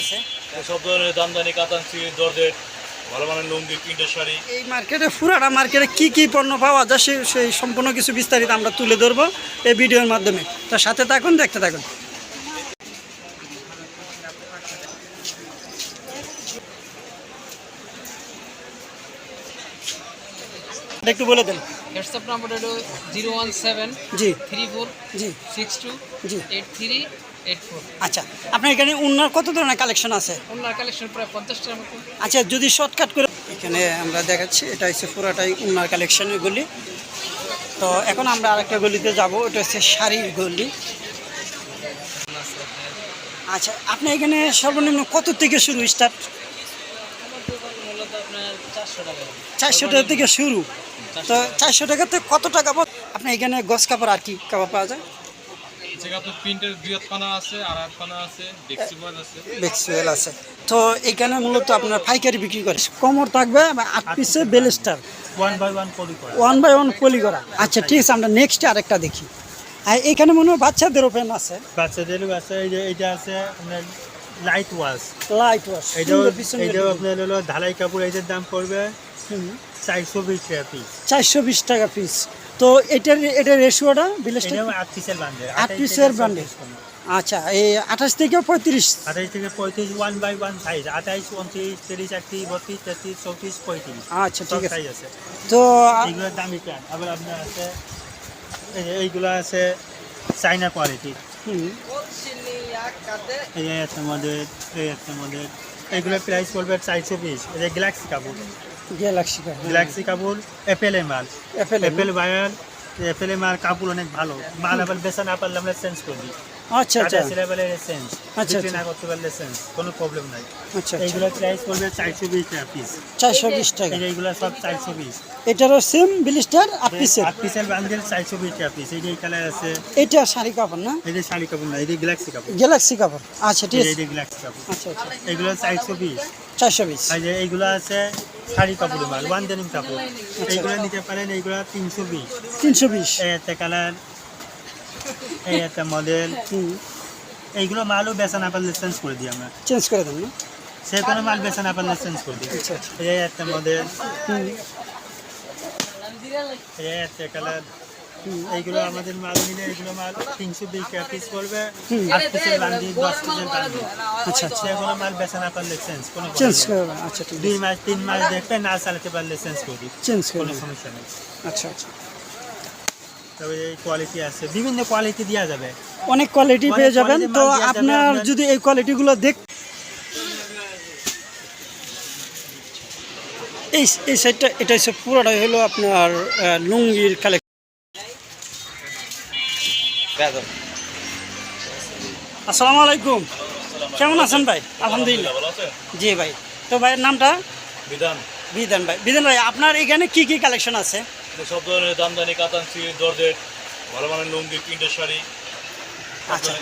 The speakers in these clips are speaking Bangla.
আছে। সব ধরনের দামদানি কাতানসি জর্জেট ভালো মানের লুঙ্গি প্রিন্টের শাড়ি। এই মার্কেটে ফুরাটা মার্কেটে কি কি পণ্য পাওয়া যায় সেই সেই সম্পূর্ণ কিছু বিস্তারিত আমরা তুলে ধরবো এই ভিডিওর মাধ্যমে। তো সাথে থাকুন দেখতে থাকুন। একটু বলে দেন। হোয়াটসঅ্যাপ নাম্বার হলো জিরো ওয়ান সেভেন জি। থ্রি ফোর জি। সিক্স টু জি। এইট থ্রি আচ্ছা আপনার এখানে উন্নার কত ধরনের কালেকশন আছে? ওনার কালেকশন প্রায় পঞ্চাশটার মতো। আচ্ছা যদি শর্টকাট করে এখানে আমরা দেখাচ্ছি এটা হচ্ছে পুরাটাই উন্নার কালেকশনের গলি। তো এখন আমরা আরেকটা গলিতে যাব ওটা হচ্ছে শাড়ির গলি। আচ্ছা আপনি এখানে সর্বনিম্ন কত থেকে শুরু স্টার্ট আপনার চারশো টাকা থেকে শুরু। তো চারশো টাকাতে কত টাকা পাব আপনি এখানে গস কাপড় আর কি কাপড় পাওয়া যায়? তো প্রিন্টের বৃহৎ পানা আছে আর এক আছে ডেক্সিবল আছে। বেক্সুয়েল আছে। তো এখানে মূলত আপনার পাইকারি বিক্রি করে। কমর থাকবে আট পিসে বেলেস্টার ওয়ান বাই ওয়ান পলি করা। ওয়ান বাই ওয়ান পলি করা। আচ্ছা ঠিক আছে আমরা নেক্সট আরেকটা দেখি। আর এখানে মনে হয় বাচ্চাদের ওপেন আছে। বাচ্চাদেরও আছে এই যে এইটা আছে আপনার লাইট ওয়াশ লাইট ওয়াশ এইটাও এইটাও আপনার হলো ঢালাই কাপড় এইটার দাম পড়বে চারশো বিশ টাকা পিস চারশো বিশ টাকা পিস তো এটার এটার রেশিওটা বিলেসটা আট পিসের bundle। আচ্ছা এই আঠাশ থেকে পঁয়ত্রিশ? আঠাইশ থেকে পঁয়ত্রিশ ওয়ান বাই ওয়ান সাইজ আঠাইশ উনত্রিশ তিরিশ একত্রিশ বত্রিশ তেত্রিশ চৌত্রিশ পঁয়ত্রিশ। আচ্ছা ঠিক আছে। সাইজ আছে। তো এইগুলোর দামি প্যান্ট আবার আপনার আছে এইগুলো আছে চাইনা কোয়ালিটি এই একটা মডেল এই একটা মডেল এইগুলোর প্রাইস পড়বে চারশো পিস গ্যালাক্সি কাপড় গ্যালাক্সি কাপ গ্যালাক্সি কাপড় মাল অ্যাপেল অ্যাপেল বায়ার অ্যাপেলের মাল কাপড় অনেক ভালো। মাল আবার বেচা না পারলে আমরা চেঞ্জ করে দিই। আচ্ছা আচ্ছা। সিলেবেলের চেঞ্জ আচ্ছা। না করতে পারলে চেঞ্জ কোনো প্রবলেম নাই। আচ্ছা প্রাইস পড়বে চারশো বিশ টাকা পিস চারশো বিশ টাকা। এইগুলো সব চারশো বিশ। এটারও সেম বিলিস্টার আট পিসের আট পিসের বান্ডেল টাকা পিস এই যে কালার আছে। এটা শাড়ি কাপড় না? এই যে শাড়ি কাপড় না এই যে গ্যালাক্সি কাপড়। গ্যালাক্সি কাপড়। আচ্ছা ঠিক এই আছে। যে গ্যালাক্সি কাপড়। আচ্ছা আচ্ছা। এগুলো চারশো বিশ। চারশো বিশ এই যে এইগুলো আছে শাড়ি কাপড়ের মাল ওয়ান ডেনিম কাপড়। এইগুলো নিতে পারেন এইগুলো তিনশো বিশ। তিনশো বিশ। এই একটা কালার এই একটা মডেল এইগুলো মালও বেচা না পারলে চেঞ্জ করে দিই আমরা। চেঞ্জ করে দেন না? সে কোনো মাল বেচা না পারলে চেঞ্জ করে দিই। আচ্ছা আচ্ছা। এই একটা মডেল এই একটা কালার। এইগুলো আমাদের মাল নিলে এইগুলো মাল তিনশো বিশ পিস পড়বে। আট পিসের বান্ডি দশ পিসের বান্ডি আচ্ছা সে কোনো মাল বেচা না পারলে চেঞ্জ কোনো চেঞ্জ আচ্ছা দুই মাস তিন মাস দেখবে না চালাতে পারলে চেঞ্জ করে চেঞ্জ কোনো সমস্যা নেই। আচ্ছা আচ্ছা। তবে এই কোয়ালিটি আছে। বিভিন্ন কোয়ালিটি দেওয়া যাবে। অনেক কোয়ালিটি পেয়ে যাবেন। তো আপনার। যদি এই কোয়ালিটিগুলো দেখ এই এই সাইডটা এটা হচ্ছে পুরোটাই হলো আপনার লুঙ্গির কালেকশন আসসালামু আলাইকুম। কেমন আছেন ভাই? আলহামদুলিল্লাহ। জি ভাই। তো ভাইয়ের নামটা? বিধান। বিধান ভাই। বিধান ভাই আপনার এখানে কি কি কালেকশন আছে? সব ধরনের দামদানি কাতানসি জর্জেট ভালো মানের লুঙ্গি প্রিন্টের শাড়ি আচ্ছা।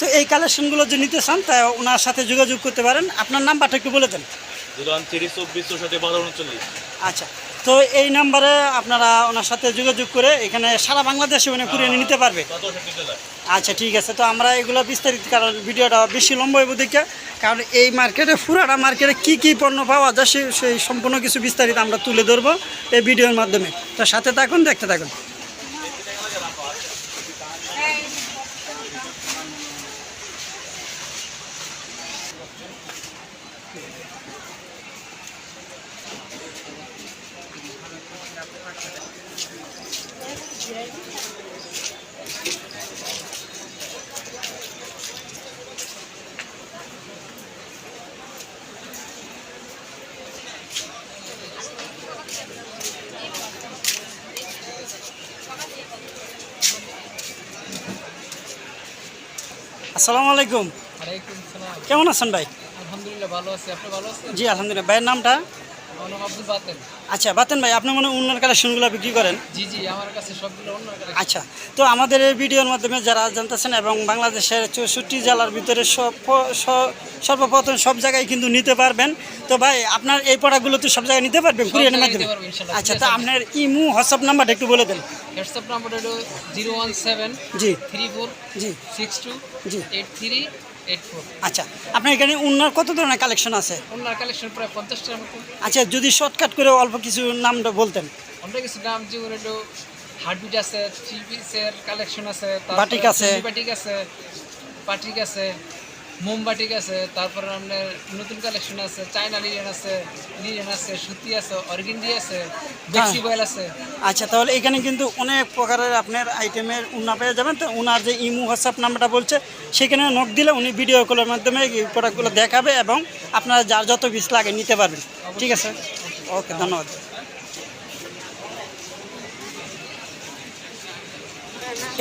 তো এই কালেকশনগুলো যে নিতে চান তা ওনার সাথে যোগাযোগ করতে পারেন। আপনার নাম্বারটা একটু বলে দেন। দুরান তিরিশ চব্বিশ সাথে বারো উনচল্লিশ। আচ্ছা। তো এই নাম্বারে আপনারা ওনার সাথে যোগাযোগ করে এখানে সারা বাংলাদেশে উনি কুরিয়ে নিতে পারবে। আচ্ছা ঠিক আছে। তো আমরা এগুলো বিস্তারিত কারণ ভিডিওটা বেশি লম্বা হইব দেখে। কারণ এই মার্কেটে ফুরাটা মার্কেটে কি কি পণ্য পাওয়া যায় সেই সেই সম্পূর্ণ কিছু বিস্তারিত আমরা তুলে ধরবো এই ভিডিওর মাধ্যমে। তো সাথে থাকুন দেখতে থাকুন। আসসালামু আলাইকুম। কেমন আছেন ভাই? আলহামদুলিল্লাহ ভালো আছি। আপনি ভালো আছেন? জি আলহামদুলিল্লাহ। ভাইয়ের নামটা? আচ্ছা বাতেন ভাই আপনি মনে উন্নয়ন কালেকশনগুলো বিক্রি করেন? জি জি আমার কাছে সবগুলো আচ্ছা তো আমাদের এই ভিডিওর মাধ্যমে যারা জানতেছেন এবং বাংলাদেশের চৌষট্টি জেলার ভিতরে সব সর্বপ্রথম সব জায়গায় কিন্তু নিতে পারবেন। তো ভাই আপনার এই প্রোডাক্টগুলো তো সব জায়গায় নিতে পারবেন মাধ্যমে। আচ্ছা তো। আপনার ইমু হোয়াটসঅ্যাপ নাম্বারটা একটু বলে দেন। হোয়াটসঅ্যাপ নাম্বার হলো জিরো ওয়ান সেভেন জি। থ্রি ফোর জি। সিক্স টু জি। এইট থ্রি এইট ফোর আচ্ছা আপনার এখানে উন্নার কত ধরনের কালেকশন আছে? ওনার কালেকশন প্রায় পঞ্চাশটার মতো। আচ্ছা যদি শর্টকাট করে অল্প কিছু নামটা বলতেন। অন্য কিছু নাম যেমন একটু হার্টবিট আছে থ্রি পিসের কালেকশন আছে বাটিক আছে। বাটিক আছে বাটিক আছে। মোমবাটিক আছে তারপরে আপনার নতুন কালেকশন আছে চায়না লিলেন আছে লিলেন আছে সুতি আছে অর্গিন্ডি আছে বয়েল আছে। আচ্ছা তাহলে এখানে কিন্তু অনেক প্রকারের আপনার আইটেমের উন্না পেয়ে যাবেন। তো উনার যে ইমু হোয়াটসঅ্যাপ নাম্বারটা বলছে সেখানে নক দিলে উনি ভিডিও কলের মাধ্যমে এই প্রোডাক্টগুলো দেখাবে এবং আপনারা যার যত পিস লাগে নিতে পারবেন। ঠিক আছে? ওকে ধন্যবাদ।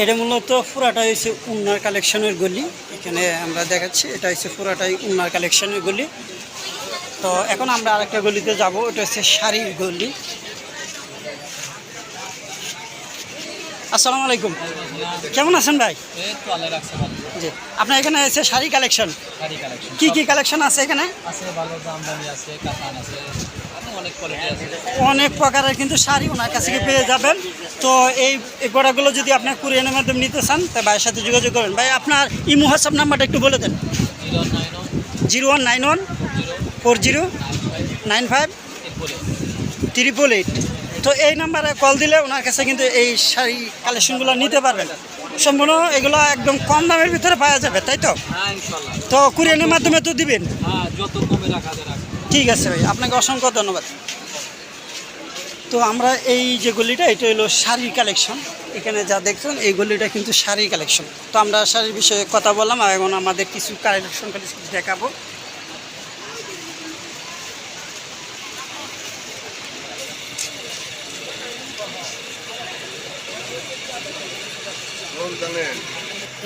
এটা মূলত পুরাটা হয়েছে উন্নার কালেকশনের গলি। এখানে আমরা দেখাচ্ছি এটা হচ্ছে পুরাটাই উন্নার কালেকশনের গলি। তো এখন আমরা আরেকটা গলিতে যাব এটা হচ্ছে শাড়ির গলি। আসসালামু আলাইকুম। কেমন আছেন ভাই? জি। আপনার এখানে আছে শাড়ি কালেকশন কি কি কালেকশন আছে এখানে? আছে আছে আছে। আরও অনেক প্রকারের কিন্তু শাড়ি ওনার কাছে পেয়ে যাবেন। তো এই প্রোডাক্টগুলো যদি আপনার কুরিয়ানের মাধ্যমে নিতে চান তাই ভাইয়ের সাথে যোগাযোগ করবেন। ভাই আপনার ইমো হোয়াটসঅ্যাপ নাম্বারটা একটু বলে দেন। Zero one nine one four zero nine five triple eight. তো এই নাম্বারে কল দিলে ওনার কাছে কিন্তু এই শাড়ি কালেকশনগুলো নিতে পারবেন। সম্পূর্ণ এগুলো একদম কম দামের ভিতরে পাওয়া যাবে তাই তো? হ্যাঁ তো কুরিয়ানের মাধ্যমে তো দিবেন। হ্যাঁ যত কমে রাখা ঠিক আছে ভাই, আপনাকে অসংখ্য ধন্যবাদ। তো আমরা এই যে গলিটা, এটা হলো শাড়ির কালেকশন এখানে যা দেখছেন, এই গলিটা কিন্তু শাড়ির কালেকশন তো আমরা শাড়ির বিষয়ে কথা বললাম, আর এখন আমাদের কিছু কালেকশন কালেকশন দেখাবো।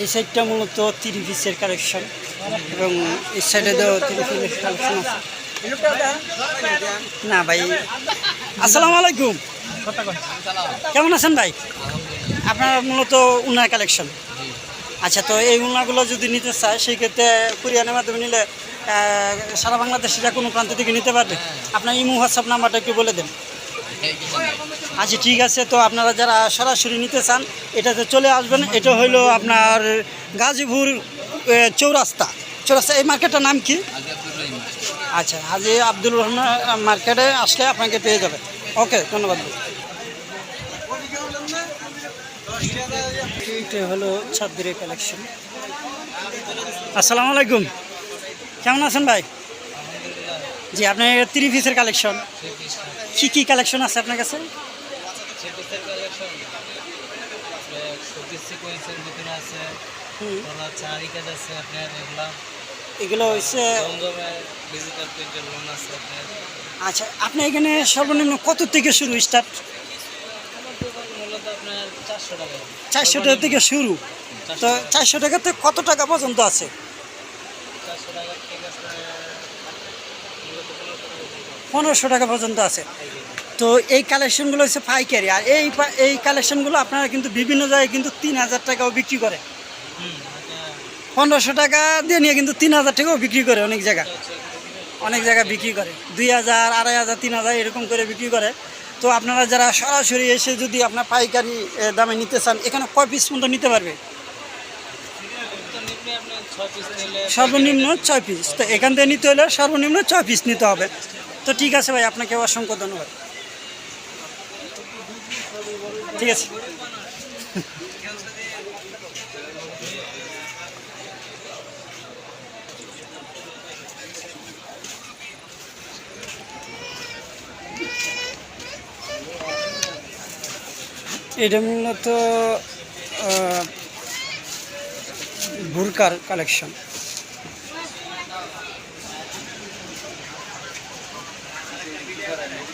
এই সাইডটা মূলত পিসের কালেকশন এবং এই সাইডে তো তিরি পিসের কালেকশন আছে। না ভাই। আসসালামু আলাইকুম। কেমন আছেন ভাই? আপনার মূলত উনার কালেকশন আচ্ছা তো এই উনাগুলো যদি নিতে চায় সেই ক্ষেত্রে কুরিয়ানের মাধ্যমে নিলে সারা বাংলাদেশে যা কোনো প্রান্ত থেকে নিতে পারবে। আপনার ইমো, হোয়াটসঅ্যাপ নাম্বারটা একটু বলে দেন। আচ্ছা ঠিক আছে, তো আপনারা যারা সরাসরি নিতে চান, এটাতে চলে আসবেন। এটা হইল আপনার গাজীপুর চৌরাস্তা। চৌরাস্তা, এই মার্কেটটার নাম কি? আচ্ছা হাজি আব্দুল রহমান মার্কেটে আসলে আপনাকে পেয়ে যাবে। ওকে ধন্যবাদ। এটা হলো ছাদ্রের কালেকশন আসসালামু আলাইকুম। কেমন আছেন ভাই? জি আপনার থ্রি পিসের কালেকশন কি কি কালেকশন আছে আপনার কাছে? আছে। আপনার এগুলা হচ্ছে আচ্ছা আপনি এখানে সর্বনিম্ন কত থেকে শুরু স্টার্ট চারশো টাকা। থেকে শুরু। তো চারশো টাকা থেকে কত টাকা পর্যন্ত আছে? পনেরোশো টাকা পর্যন্ত। আছে। তো এই কালেকশনগুলো হচ্ছে পাইকারি। আর এই এই কালেকশনগুলো আপনারা কিন্তু বিভিন্ন জায়গায় কিন্তু তিন হাজার টাকাও বিক্রি করে। পনেরোশো টাকা দিয়ে নিয়ে কিন্তু তিন হাজার টাকাও বিক্রি করে অনেক জায়গা। অনেক জায়গায় বিক্রি করে। দুই হাজার, আড়াই হাজার, তিন হাজার এরকম করে বিক্রি করে। তো আপনারা যারা সরাসরি এসে যদি আপনার পাইকারি দামে নিতে চান, এখানে কয় পিস মতো নিতে পারবে? সর্বনিম্ন ছয় পিস তো এখান থেকে নিতে হলে সর্বনিম্ন ছয় পিস নিতে হবে। তো ঠিক আছে ভাই, আপনাকে অসংখ্য ধন্যবাদ। ঠিক আছে। এটা মূলত বুরকার কালেকশন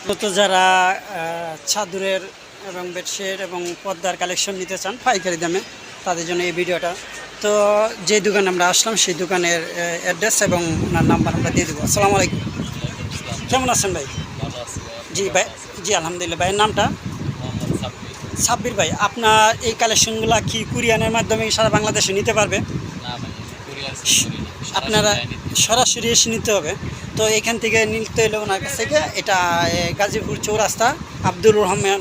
মূলত যারা আহ, চাদরের এবং বেডশিট এবং পর্দার কালেকশন নিতে চান পাইকারি দামে তাদের জন্য এই ভিডিওটা। তো যে দোকানে আমরা আসলাম সেই দোকানের অ্যাড্রেস এবং ওনার নাম্বার আমরা দিয়ে দেবো। আসসালামু আলাইকুম। কেমন আছেন ভাই। জি ভাই জি আলহামদুলিল্লাহ। ভাইয়ের নামটা? সাব্বির ভাই আপনার এই কালেকশনগুলো কি কুরিয়ানের মাধ্যমে সারা বাংলাদেশে নিতে পারবে? আপনারা সরাসরি এসে নিতে হবে। তো এখান থেকে নিতে হলে ওনার কাছ থেকে এটা গাজীপুর চৌরাস্তা আব্দুল রহমান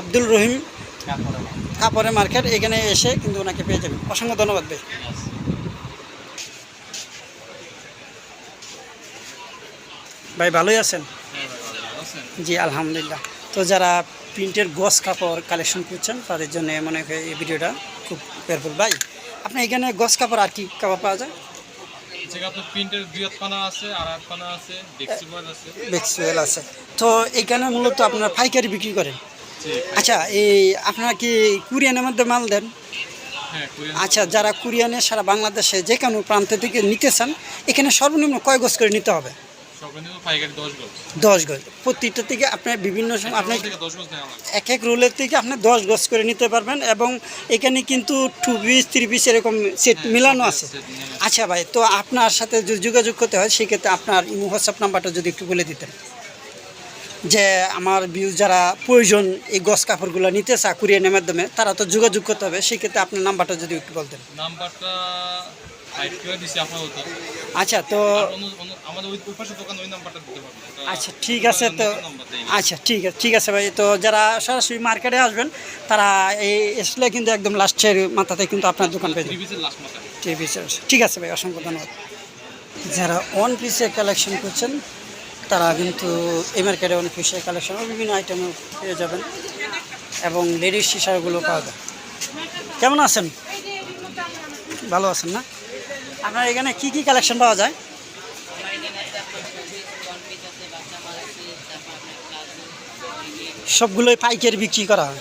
আব্দুল রহিম। কাপড়ের মার্কেট। এখানে এসে কিন্তু ওনাকে পেয়ে যাবে অসংখ্য ধন্যবাদ ভাই। ভাই ভালোই আছেন? জি আলহামদুলিল্লাহ। তো যারা প্রিন্টের গস কাপড় কালেকশন করছেন তাদের জন্য মনে হয় এই ভিডিওটা খুব পেয়ারফুল ভাই আপনার এখানে গস কাপড় আর কি কাপড় পাওয়া যায়? আছে তো এখানে মূলত আপনারা পাইকারি বিক্রি করেন? আচ্ছা এই আপনারা কি কুরিয়ানের মধ্যে মাল দেন? হ্যাঁ আচ্ছা যারা কুরিয়ানে সারা বাংলাদেশে যে কোনো প্রান্ত থেকে নিতে চান এখানে সর্বনিম্ন কয় গজ করে নিতে হবে? দশ গজ। প্রতিটা থেকে আপনার বিভিন্ন সময় আপনার এক এক রোলের থেকে আপনি দশ গজ করে নিতে পারবেন এবং এখানে কিন্তু টু পিস থ্রি পিস এরকম সেট মিলানো আছে। আচ্ছা ভাই তো আপনার সাথে যদি যোগাযোগ করতে হয় সেক্ষেত্রে আপনার ইমো হোয়াটসঅ্যাপ নাম্বারটা যদি একটু বলে দিতেন। যে আমার ভিউ যারা প্রয়োজন এই গস কাপড়গুলো নিতে চা কুরিয়ানের মাধ্যমে তারা তো যোগাযোগ করতে হবে সেক্ষেত্রে আপনার নাম্বারটা যদি একটু বলতেন। নাম্বারটা আচ্ছা তো আচ্ছা ঠিক আছে তো। আচ্ছা ঠিক আছে ঠিক আছে ভাই। তো যারা সরাসরি মার্কেটে আসবেন তারা এই আসলে কিন্তু একদম লাস্টের মাথাতে কিন্তু আপনার দোকান পেয়ে যাবেন। ঠিক আছে ভাই অসংখ্য ধন্যবাদ। যারা ওয়ান পিসের কালেকশন করছেন তারা কিন্তু এই মার্কেটে ওয়ান পিসের কালেকশন বিভিন্ন আইটেমও পেয়ে যাবেন এবং লেডিস টি শার্টগুলো পাওয়া যায় কেমন আছেন? ভালো আছেন না? আপনার এখানে কি কি কালেকশন পাওয়া যায়? সবগুলোই পাইকারি বিক্রি করা হয়?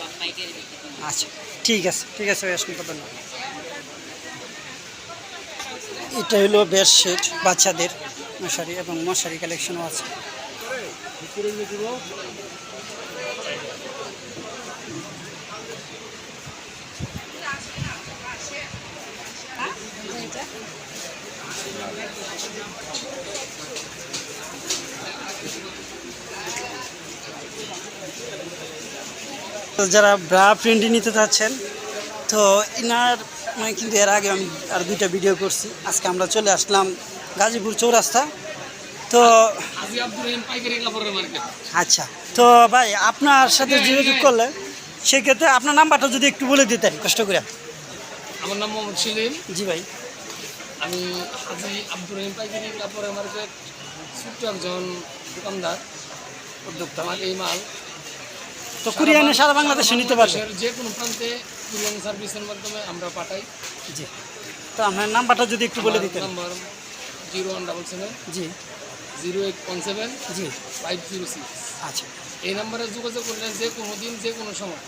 আচ্ছা ঠিক আছে ঠিক আছে অসংখ্য ধন্যবাদ। এটা হলো বেডশিট বাচ্চাদের, মশারি এবং মশারি কালেকশনও আছে। যারা ব্রা প্রিন্টই নিতে চাচ্ছেন তো ইনার মানে কিন্তু এর আগে আমি আর দুইটা ভিডিও করছি। আজকে আমরা চলে আসলাম গাজীপুর চৌরাস্তা। তো আচ্ছা তো ভাই আপনার সাথে যোগাযোগ করলে সেক্ষেত্রে আপনার নাম্বারটা যদি একটু বলে দিতেন কষ্ট করে। আমার নাম মোহাম্মদ সেলিম। জি ভাই। আমি আজি আব্দুর রহিম পাইকারি কাপড়ের মার্কেট ছোট্ট একজন দোকানদার। উদ্যোক্তা। আমার এই মাল। তো কুরিয়ানে সারা বাংলাদেশে নিতে পারবে। যে কোনো প্রান্তে কুরিয়ান সার্ভিসের মাধ্যমে আমরা পাঠাই। জি। তো আপনার নাম্বারটা যদি একটু বলে দিতেন। Number zero one double seven জি। জিরো এইট ওয়ান সেভেন জি। Five zero six. আচ্ছা। এই নাম্বারে যোগাযোগ করলে যে কোনো দিন যে কোনো সময়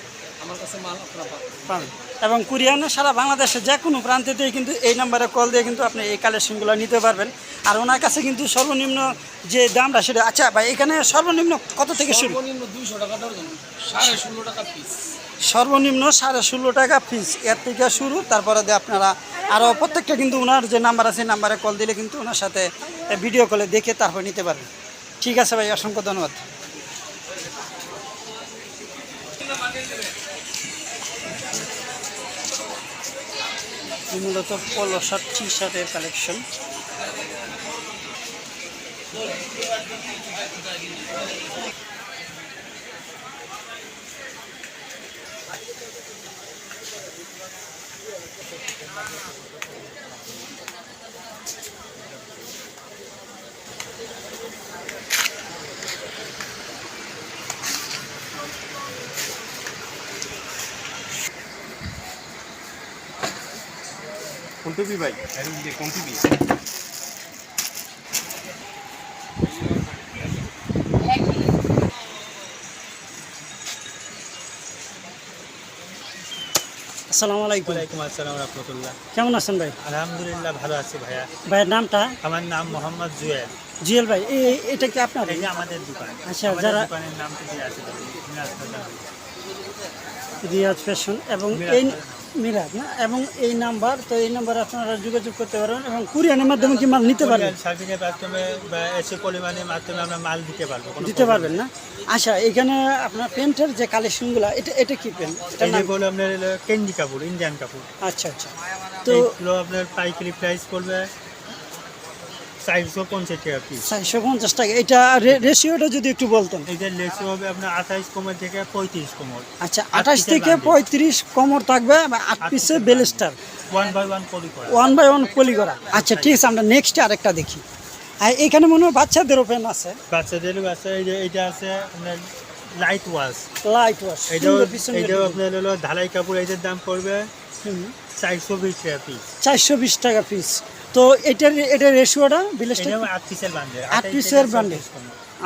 আমার কাছে মাল আপনারা পাবেন। পাবেন। এবং কুরিয়ানে সারা বাংলাদেশে যে কোনো প্রান্তেতেই কিন্তু এই নাম্বারে কল দিয়ে কিন্তু আপনি এই কালেকশনগুলো নিতে পারবেন। আর ওনার কাছে কিন্তু সর্বনিম্ন যে দামটা সেটা আচ্ছা ভাই এখানে সর্বনিম্ন কত থেকে শুরু? সর্বনিম্ন দুইশো টাকা দর্জন সাড়ে ষোলো টাকা পিস সর্বনিম্ন সাড়ে ষোলো টাকা ফিস এর থেকে শুরু। তারপরে আপনারা আরও প্রত্যেকটা কিন্তু ওনার যে নাম্বার আছে নাম্বারে কল দিলে কিন্তু ওনার সাথে ভিডিও কলে দেখে তারপর নিতে পারবেন। ঠিক আছে ভাই অসংখ্য ধন্যবাদ। মূলত পলো শার্ট টি শার্টের কালেকশন কোন ভাই? কোন টুপি আসসালামু আলাইকুম। ওয়ালাইকুম আসসালাম রহমতুল্লাহ। কেমন আছেন ভাই? আলহামদুলিল্লাহ ভালো আছি ভাইয়া। ভাইয়ের নামটা? আমার নাম মোহাম্মদ জুয়েল। জুয়েল ভাই এটা কি আপনার? এই আমাদের দোকান। আচ্ছা, যারা- দোকানের নাম তো দেওয়া আছে রিয়াজ ফ্যাশন এবং এই মিরাজ না? এবং এই নাম্বার তো এই নাম্বারে আপনারা যোগাযোগ করতে পারবেন এবং কুরিয়ানের মাধ্যমে কি মাল নিতে পারবেন? সার্ভিসের মাধ্যমে বা এসে পরিমাণের মাধ্যমে আমরা মাল দিতে পারব দিতে পারবেন না? আচ্ছা এখানে আপনার প্যান্টের যে কালেকশনগুলো এটা এটা কি প্যান্ট? এটা এই আপনার কেন্দি কাপড় ইন্ডিয়ান কাপড়। আচ্ছা আচ্ছা। তো আপনার পাইকারি প্রাইস পড়বে চারশো পঞ্চাশ টাকা পিস চারশো পঞ্চাশ টাকা। এটা রেশিওটা যদি একটু বলতেন। হবে আপনার কোমর থেকে পঁয়ত্রিশ কোমর। আচ্ছা আঠাশ থেকে পঁয়ত্রিশ কমর থাকবে আট পিসে বেলেস্টার ওয়ান বাই ওয়ান পলি করা। ওয়ান বাই ওয়ান পলি করা। আচ্ছা ঠিক আছে আমরা নেক্সট আরেকটা দেখি। আর এখানে মনে হয় বাচ্চাদেরও পেন আছে। বাচ্চাদেরও আছে আপনার লাইট ওয়াশ লাইট ওয়াশ আপনার হলো ঢালাই কাপড় দাম পড়বে চারশো বিশ টাকা পিস চারশো বিশ টাকা পিস তো এটার এটার রেশিওটা বিলেসটা এটাও আট পিসের বান্ডেল আট পিসের bundle।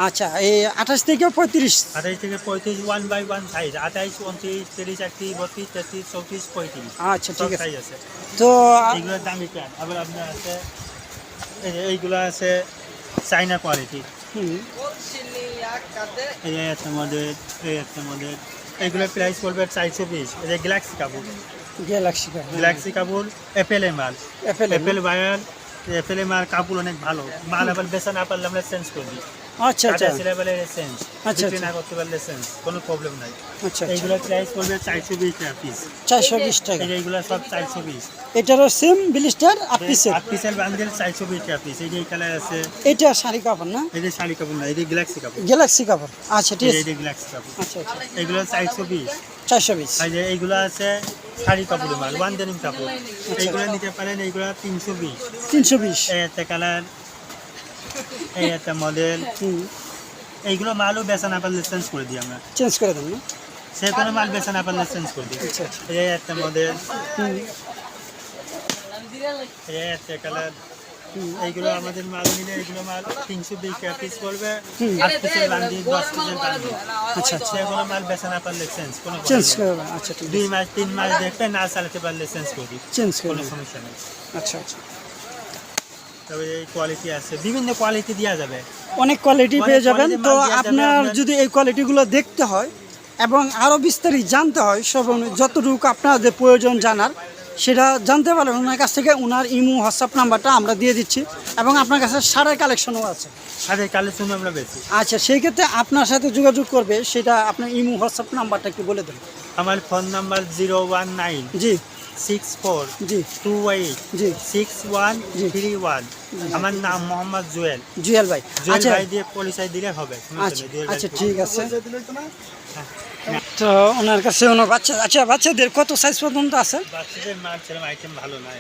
আচ্ছা এই আঠাশ থেকে পঁয়ত্রিশ। আঠাইশ থেকে পঁয়ত্রিশ ওয়ান বাই ওয়ান সাইজ আঠাইশ উনত্রিশ তিরিশ একত্রিশ বত্রিশ তেত্রিশ চৌত্রিশ পঁয়ত্রিশ। আচ্ছা ঠিক আছে। আছে। তো এইগুলোর দামি প্যান আবার আপনার আছে এইগুলো আছে চাইনা কোয়ালিটি হুম, এই একটা মডেল এই একটা মডেল এইগুলোর প্রাইস পড়বে চারশো পিস এই যে গ্যালাক্সি কাপড় গ্যালাক্সি গ্যালাক্সি কাপড় অ্যাপেলের মাল। অ্যাপেল অ্যাপেল বায়ার অ্যাপেলের মাল কাপড় অনেক ভালো। মাল আবার বেচা না পারলে আমরা চেঞ্জ করে। দিই আচ্ছা। আচ্ছা সিলেবেলের চেঞ্জ আচ্ছা, আচ্ছা। না করতে পারলে চেঞ্জ কোনো প্রবলেম নাই। আচ্ছা আচ্ছা। এইগুলোর প্রাইস পড়বে চারশো বিশ টাকা পিস চারশো বিশ টাকা। এইগুলো সব চারশো পিস এটারও সেম বিলিস্টার আট পিসের আট পিসের বান্ডেল চারশো বিশ টাকা পিস এই যে কালার আছে। এটা শাড়ি কাপড় না? এই যে শাড়ি কাপড় না এই যে গ্যালাক্সি কাপড়। গ্যালাক্সি কাপড়। আচ্ছা ঠিক আছে। এই যে গ্যালাক্সি কাপড়। আচ্ছা আচ্ছা। এগুলো চারশো বিশ। চারশো বিশ এই যে এইগুলো আছে শাড়ি কাপড়ের মাল ডেনিম কাপড়। এইগুলো নিতে পারেন এইগুলো তিনশো বিশ। তিনশো বিশ। এই একটা কালার এই একটা মডেল এইগুলো মালও বেচা না পারলে চেঞ্জ করে দিই আমরা। চেঞ্জ করে না? সে কোনো মাল বেচা না পারলে চেঞ্জ করে দিই। আচ্ছা আচ্ছা। এই একটা মডেল এই একটা কালার। এইগুলো আমাদের মাল নিলে এইগুলো মাল তিনশো বিশ পিস পড়বে আট পিসের বান্ডি দশ পিসের বান্ডি আচ্ছা আচ্ছা। সে মাল বেচা না পারলে চেঞ্জ কোনো চেঞ্জ problem করে দেবেন আচ্ছা ঠিক দুই মাস তিন মাস দেখবে না চালাতে পারলে চেঞ্জ করে দিই চেঞ্জ কোনো সমস্যা নেই। আচ্ছা আচ্ছা। তবে এই কোয়ালিটি আছে। বিভিন্ন কোয়ালিটি দেওয়া যাবে। অনেক কোয়ালিটি পেয়ে যাবেন। তো মাল আপনার। যদি এই কোয়ালিটিগুলো দেখতে হয় এবং আরও বিস্তারিত জানতে হয় সব যতটুকু আপনাদের প্রয়োজন জানার সেটা জানতে পারবেন ওনার কাছ থেকে ওনার ইমো হোয়াটসঅ্যাপ নাম্বারটা আমরা দিয়ে দিচ্ছি এবং আপনার কাছে সারের কালেকশনও আছে। সাথে কালেকশন আমরা বেশি আচ্ছা সেই ক্ষেত্রে আপনার সাথে যোগাযোগ করবে সেটা আপনার ইমো হোয়াটসঅ্যাপ নাম্বারটা কি বলে দেন আমার phone number zero one nine জি। সিক্স ফোর জি। টু এইট জি। সিক্স ওয়ান জি। Three one. আমার নাম মোহাম্মদ জুয়েল। জুয়েল ভাই। জুয়েল আচ্ছা। ভাই দিয়ে পরিচয় দিলে হবে। আচ্ছা আচ্ছা ঠিক আছে। তো ওনার কাছে ওনার বাচ্চা আচ্ছা বাচ্চাদের কত সাইজ পর্যন্ত আছে? বাচ্চাদের মাল ছিলাম আইটেম ভালো নাই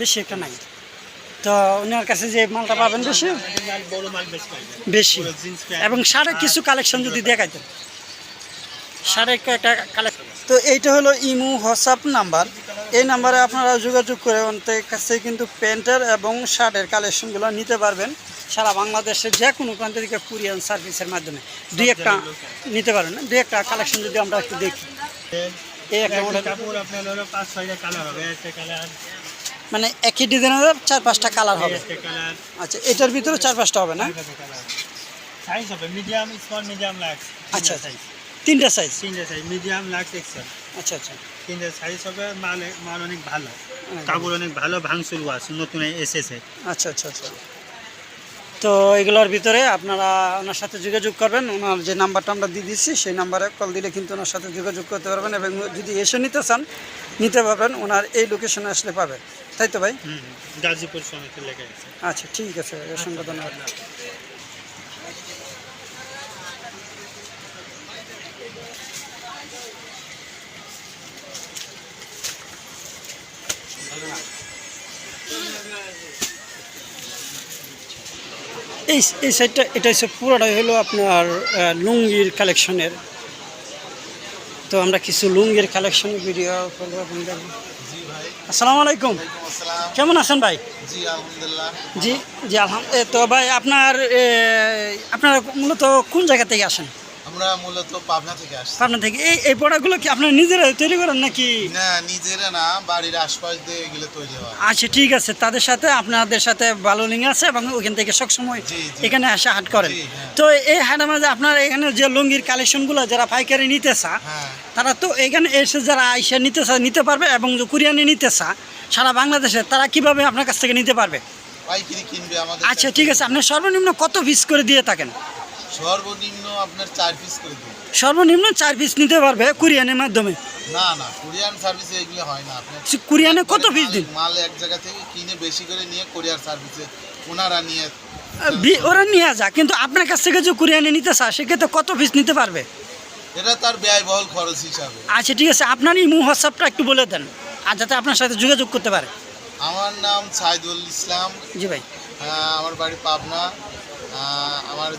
বেশি একটা নাই। তো ওনার কাছে যে মালটা পাবেন বেশি? বেশি এবং সারে কিছু কালেকশন যদি দেখাইতেন। সারে একটা কালেকশন তো এইটা হলো ইমু হোয়াটসঅ্যাপ নাম্বার। এই নাম্বারে আপনারা যোগাযোগ করে ওনাদের কাছে কিন্তু প্যান্টের এবং শার্টের কালেকশনগুলো নিতে পারবেন। সারা বাংলাদেশের যে কোনো প্রান্ত থেকে কুরিয়ান সার্ভিসের মাধ্যমে। দুই একটা নিতে পারবেন না? দুই একটা কালেকশন যদি আমরা একটু দেখি। মানে একই ডিজাইনের চার পাঁচটা কালার হবে। আচ্ছা এটার ভিতরে চার পাঁচটা হবে না? সাইজ হবে মিডিয়াম স্মল মিডিয়াম লাক্স আচ্ছা। সাইজ তিনটা সাইজ তিনটে সাইজ মিডিয়াম এক্সেল আচ্ছা আচ্ছা। তিনটে সাইজ হবে মাল মাল অনেক ভালো। অনেক কাপড় অনেক ভালো ভাঙচুর ওয়াশ নতুন এসেছে। আচ্ছা আচ্ছা আচ্ছা। তো এগুলোর ভিতরে আপনারা ওনার সাথে যোগাযোগ করবেন ওনার যে নাম্বারটা আমরা দিয়ে দিচ্ছি সেই নাম্বারে কল দিলে কিন্তু ওনার সাথে যোগাযোগ করতে পারবেন এবং যদি এসে নিতে চান নিতে পারবেন ওনার এই লোকেশনে আসলে পাবেন। তাই তো ভাই? হুম গাজীপুর সমিতি লেখা আছে। আচ্ছা ঠিক আছে ভাই অসংখ্য ধন্যবাদ। এই এই সাইডটা এটা হচ্ছে পুরোটাই হলো আপনার লুঙ্গির কালেকশনের। তো আমরা কিছু লুঙ্গির কালেকশনের ভিডিও করব আপনাদের আসসালামু আলাইকুম। কেমন আছেন ভাই? জি আলহামদুলিল্লাহ। জি জি আলহামদুলিল্লাহ তো ভাই আপনারা আপনার মূলত কোন জায়গা থেকে আসেন? আমরা মূলত পাবনা থেকে আসছি। পাবনা থেকে। এই এই প্রোডাক্টগুলো কি আপনারা নিজেরা তৈরি করেন নাকি? না নিজেরা না বাড়ির আশপাশ দিয়ে এগুলো তৈরি হয়। আচ্ছা ঠিক আছে। তাদের সাথে আপনাদের সাথে ভালো লিঙ্ক আছে এবং ওইখান থেকে সবসময়। এখানে এসে হাট করেন। হ্যাঁ। তো এই হাটের মাঝে আপনার এখানে যে লুঙ্গির কালেকশনগুলো যারা পাইকারি নিতে চা হ্যাঁ। তারা তো এখানে এসে যারা আইসা নিতে চা নিতে পারবে এবং কুরিয়ানে নিতে চা সারা বাংলাদেশে তারা কীভাবে আপনার কাছ থেকে নিতে পারবে? পাইকারি কিনবে আমাদের আচ্ছা ঠিক আছে। আপনি সর্বনিম্ন কত পিস করে দিয়ে থাকেন? সর্বনিম্ন আপনার চার পিস করে দিন। সর্বনিম্ন চার পিস নিতে পারবে কুরিয়ানের মাধ্যমে? না না কোরিয়ান সার্ভিসে এগুলো হয় না। আপনার সে কুরিয়ানে কত পিস দিন? মাল এক জায়গা থেকে কিনে বেশি করে নিয়ে কোরিয়ার সার্ভিসে ওনারা নিয়ে ওরা নিয়ে যা কিন্তু আপনার কাছ থেকে যে কুরিয়ানে নিতে চা সেক্ষেত্রে কত পিস নিতে পারবে? এটা তার ব্যয়বহুল খরচ হিসাবে। আচ্ছা ঠিক আছে আপনার ইমো হোয়াটসঅ্যাপটা একটু বলে দেন আর যাতে আপনার সাথে যোগাযোগ করতে পারে। আমার নাম সাইদুল ইসলাম। জি ভাই। আহ, আমার বাড়ি পাবনা। আমার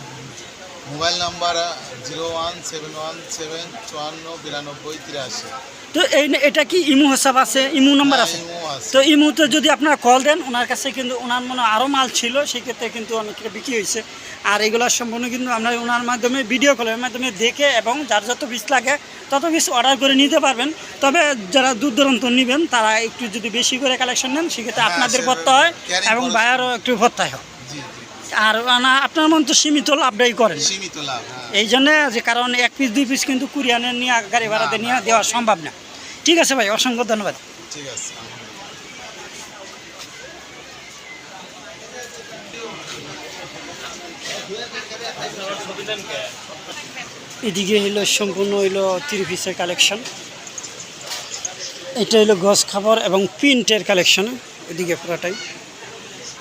mobile number zero one seven one seven চুয়ান্ন বিরানব্বই তিরাশি। তো এই এটা কি ইমু হিসাব আছে? ইমু নাম্বার আছে? ইমো আছে। তো এই মুহূর্তে যদি আপনারা কল দেন ওনার কাছে কিন্তু ওনার মনে আরও মাল ছিল সেক্ষেত্রে কিন্তু অনেকটা বিক্রি হয়েছে। আর এগুলোর সম্পূর্ণ কিন্তু আমরা ওনার মাধ্যমে ভিডিও কলের মাধ্যমে দেখে এবং যার যত পিস লাগে তত পিস অর্ডার করে নিতে পারবেন। তবে যারা দূর দূরান্ত নেবেন তারা একটু যদি বেশি করে কালেকশন নেন সেক্ষেত্রে হ্যাঁ, আপনাদের ভর্তা হয় এবং বায়ারও একটু ভর্তায় হয়। আর আপনার মন তো সীমিত লাভটাই করেন। সীমিত লাভ হ্যাঁ। এই জন্যে যে কারণ এক পিস দুই পিস কিন্তু কুরিয়ানে নিয়ে গাড়ি ভাড়াতে নিয়ে দেওয়া সম্ভব না। ঠিক আছে ভাই অসংখ্য ধন্যবাদ। ঠিক আছে এদিকে হইল সম্পূর্ণ হইল থ্রি পিসের কালেকশন এটা হইল গছ খাবার এবং প্রিন্টের কালেকশন এদিকে পুরাটাই।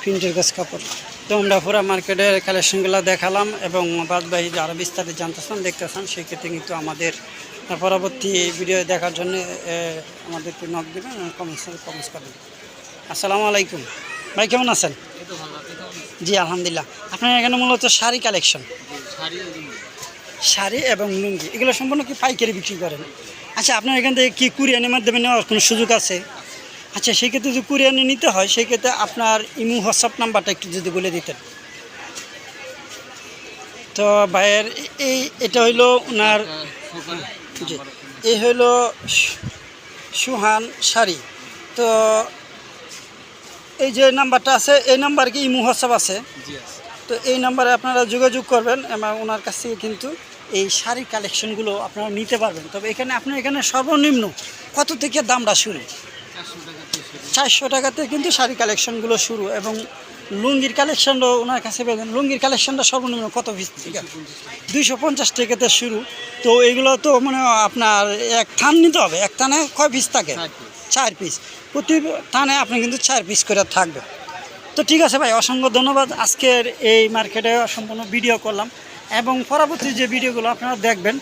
প্রিন্টের গছ কাপড় তো আমরা পুরো মার্কেটের কালেকশনগুলো দেখালাম এবং বাদবাহী যারা বিস্তারিত জানতেছেন দেখতেছেন সেক্ষেত্রে কিন্তু আমাদের পরবর্তী ভিডিও দেখার জন্য এ, আমাদেরকে নক দেবেন কমেন্টস কমেন্টস করবেন আসসালামু আলাইকুম। ভাই কেমন আছেন? জি আলহামদুলিল্লাহ। আপনার এখানে মূলত শাড়ি কালেকশন? শাড়ি এবং লুঙ্গি এগুলো সম্পূর্ণ কি পাইকারি বিক্রি করেন? আচ্ছা আপনার এখান থেকে কি কুরিয়ানের মাধ্যমে নেওয়ার কোনো সুযোগ আছে? আচ্ছা সেক্ষেত্রে যদি কুরিয়ানে নিতে হয় সেক্ষেত্রে আপনার ইমু হোয়াটসঅ্যাপ নাম্বারটা একটু যদি বলে দিতেন। তো ভাইয়ের এই এটা হইল ওনার জি এই হইল সুহান শাড়ি। তো এই যে নাম্বারটা আছে এই নাম্বার কি ইমু হোয়াটসঅ্যাপ আছে? তো এই নাম্বারে আপনারা যোগাযোগ করবেন এবং ওনার কাছ থেকে কিন্তু এই শাড়ির কালেকশনগুলো আপনারা নিতে পারবেন। তবে এখানে আপনার এখানে সর্বনিম্ন কত থেকে দামটা শুরু? চারশো টাকাতে কিন্তু শাড়ি কালেকশনগুলো শুরু এবং লুঙ্গির কালেকশনও ওনার কাছে পেবেন লুঙ্গির কালেকশনটা সর্বনিম্ন কত পিস থেকে? দুইশো পঞ্চাশ টাকাতে শুরু। তো এগুলো তো মানে আপনার এক থান নিতে হবে। এক থানে কয় পিস থাকে? চার পিস প্রতি থানে আপনি কিন্তু চার পিস করে থাকবে। তো ঠিক আছে ভাই অসংখ্য ধন্যবাদ। আজকের এই মার্কেটে সম্পূর্ণ ভিডিও করলাম। এবং পরবর্তী যে ভিডিওগুলো আপনারা দেখবেন